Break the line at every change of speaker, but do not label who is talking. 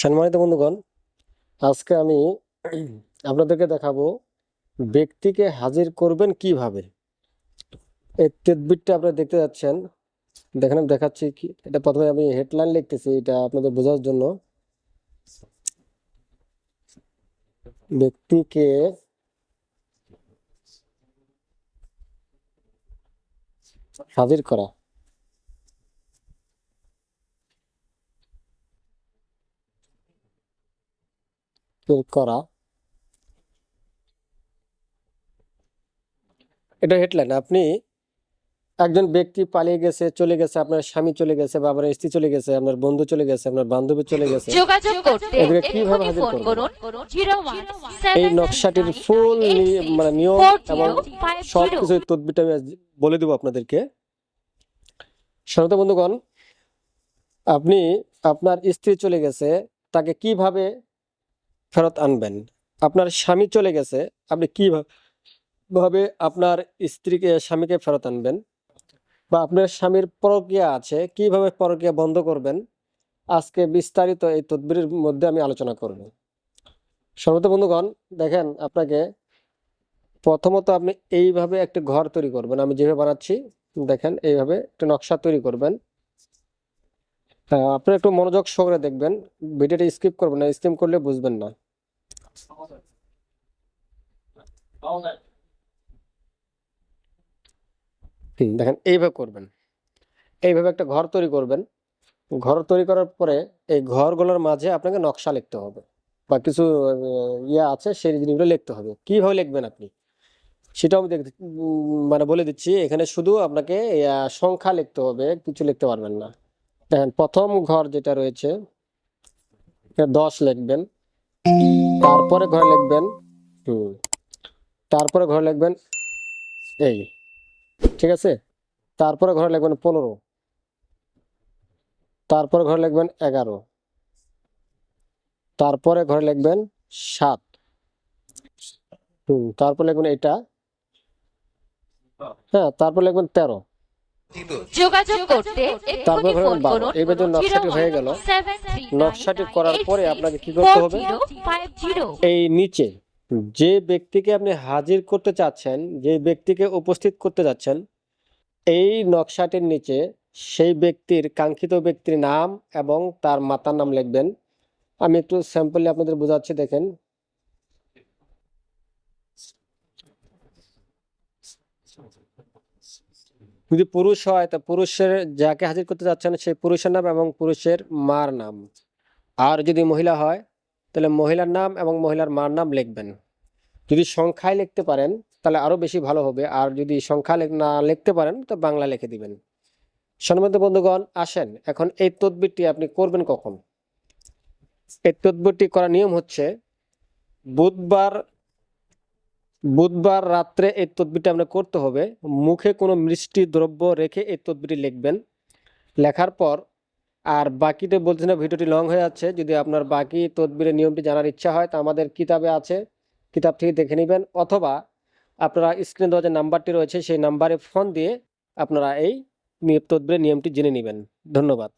সম্মানিত বন্ধুগণ, আজকে আমি আপনাদেরকে দেখাবো ব্যক্তিকে হাজির করবেন কীভাবে। এই তদবিরটা আপনারা দেখতে যাচ্ছেন। দেখেন, আমি দেখাচ্ছি কি, এটা প্রথমে আমি হেডলাইন লিখতেছি, এটা আপনাদের বোঝার জন্য। ব্যক্তিকে হাজির করা। বের করা। এটা হেডলাইন আপনি একজন ব্যক্তি পালিয়ে গেছে চলে গেছে আপনার স্বামী চলে গেছে বা আপনার স্ত্রী চলে গেছে আপনার বন্ধু চলে গেছে আপনার বান্ধবী চলে গেছে।
যোগাযোগ করতে
এদেরকে কীভাবে হাজির
ফোন করুন
এই নকশাটির ফুল মানে নিয়ম এবং সব কিছু তদবিরটা আমি বলে দেবো আপনাদেরকে। শ্রোতা বন্ধুগণ আপনি আপনার স্ত্রী চলে গেছে তাকে কীভাবে ফেরত আনবেন। আপনার স্বামী চলে গেছে, আপনি কীভাবে আপনার স্ত্রীকে, স্বামীকে ফেরত আনবেন বা আপনার স্বামীর পরকীয়া আছে, কীভাবে পরকীয়া বন্ধ করবেন? আজকে বিস্তারিত এই তদবিরের মধ্যে আমি আলোচনা করব। সর্বত বন্ধুগণ, দেখেন আপনাকে প্রথমত আপনি এইভাবে একটা ঘর তৈরি করবেন। আমি যেভাবে বানাচ্ছি, দেখেন এইভাবে একটা নকশা তৈরি করবেন। হ্যাঁ আপনি একটু মনোযোগ সহকারে দেখবেন। ভিডিওটা স্কিপ করবেন না স্কিপ করলে বুঝবেন না। দেখেন, এইভাবে করবেন। এইভাবে একটা ঘর তৈরি করবেন। ঘর তৈরি করার পরে এই ঘরগুলোর মাঝে আপনাকে নকশা লিখতে হবে বা কিছু ইয়ে আছে, সেই জিনিসগুলো লিখতে হবে। কীভাবে লিখবেন আপনি? সেটাও আমি মানে বলে দিচ্ছি, এখানে শুধু আপনাকে সংখ্যা লিখতে হবে, কিছু লিখতে পারবেন না। দেখেন, প্রথম ঘর যেটা রয়েছে দশ লিখবেন। তারপরে ঘরে লিখবেন, হুম, তারপরে ঘরে লিখবেন এই, ঠিক আছে? তারপরে ঘরে লিখবেন পনেরো, তারপরে ঘরে লিখবেন এগারো, তারপরে ঘরে লিখবেন সাত, হুম, তারপর লিখবেন এটা হ্যাঁ তারপর লিখবেন তেরো।
যোগাযোগ করতে
তারপর ধরেন বারো। নকশাটি হয়ে গেল, নকশাটি করার পরে আপনাকে কি করতে হবে? এই নিচে যে ব্যক্তিকে আপনি হাজির করতে চাচ্ছেন যে ব্যক্তিকে উপস্থিত করতে যাচ্ছেন এই নকশাটির নিচে সেই ব্যক্তির কাঙ্ক্ষিত ব্যক্তির নাম এবং তার মাতার নাম লিখবেন। আমি একটু স্যাম্পলি আপনাদের বোঝাচ্ছি দেখেন। যদি পুরুষ হয়, তা পুরুষের যাকে হাজির করতে যাচ্ছেন, সেই পুরুষের নাম এবং পুরুষের মার নাম। আর যদি মহিলা হয়, তাহলে মহিলার নাম এবং মহিলার মার নাম লিখবেন। যদি সংখ্যায় লিখতে পারেন, তাহলে আরও বেশি ভালো হবে। আর যদি সংখ্যা না লিখতে পারেন, তো বাংলা লিখে দিবেন। সম্মানিত বন্ধুগণ, আসেন। এখন এই তদবিরটি আপনি করবেন কখন? এই তদবিরটি করার নিয়ম হচ্ছে, বুধবার বুধবার রাত্রে এই তদবিরটি আপনার করতে হবে। মুখে কোনো মিষ্টি দ্রব্য রেখে এই তদবিরটি লিখবেন। লেখার পর, আর বাকিতে বলছি না, ভিডিওটি লং হয়ে যাচ্ছে। যদি আপনার বাকি তদবিরের নিয়মটি জানার ইচ্ছা হয়, তা আমাদের কিতাবে আছে। কিতাব থেকে দেখে নেবেন। অথবা আপনারা স্ক্রিন দেওয়া যে নাম্বারটি রয়েছে, সেই নাম্বারে ফোন দিয়ে আপনারা এই তদবিরের নিয়মটি জেনে নেবেন। ধন্যবাদ।